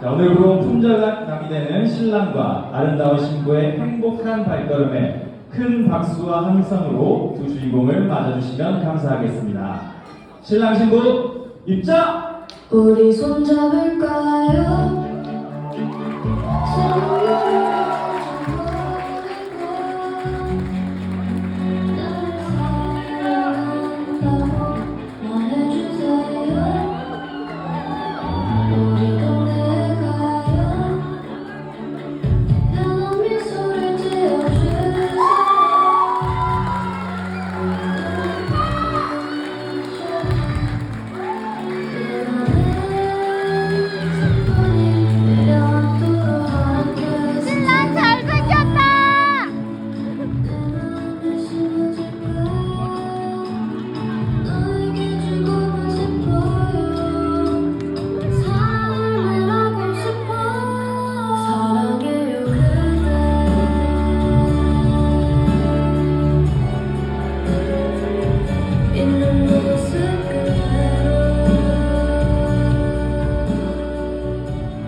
자, 오늘부로 품절감이 되는 신랑과 아름다운 신부의 행복한 발걸음에 큰 박수와 함성으로 두 주인공을 맞아주시면 감사하겠습니다. 신랑 신부 입장! 우리 손잡을까요?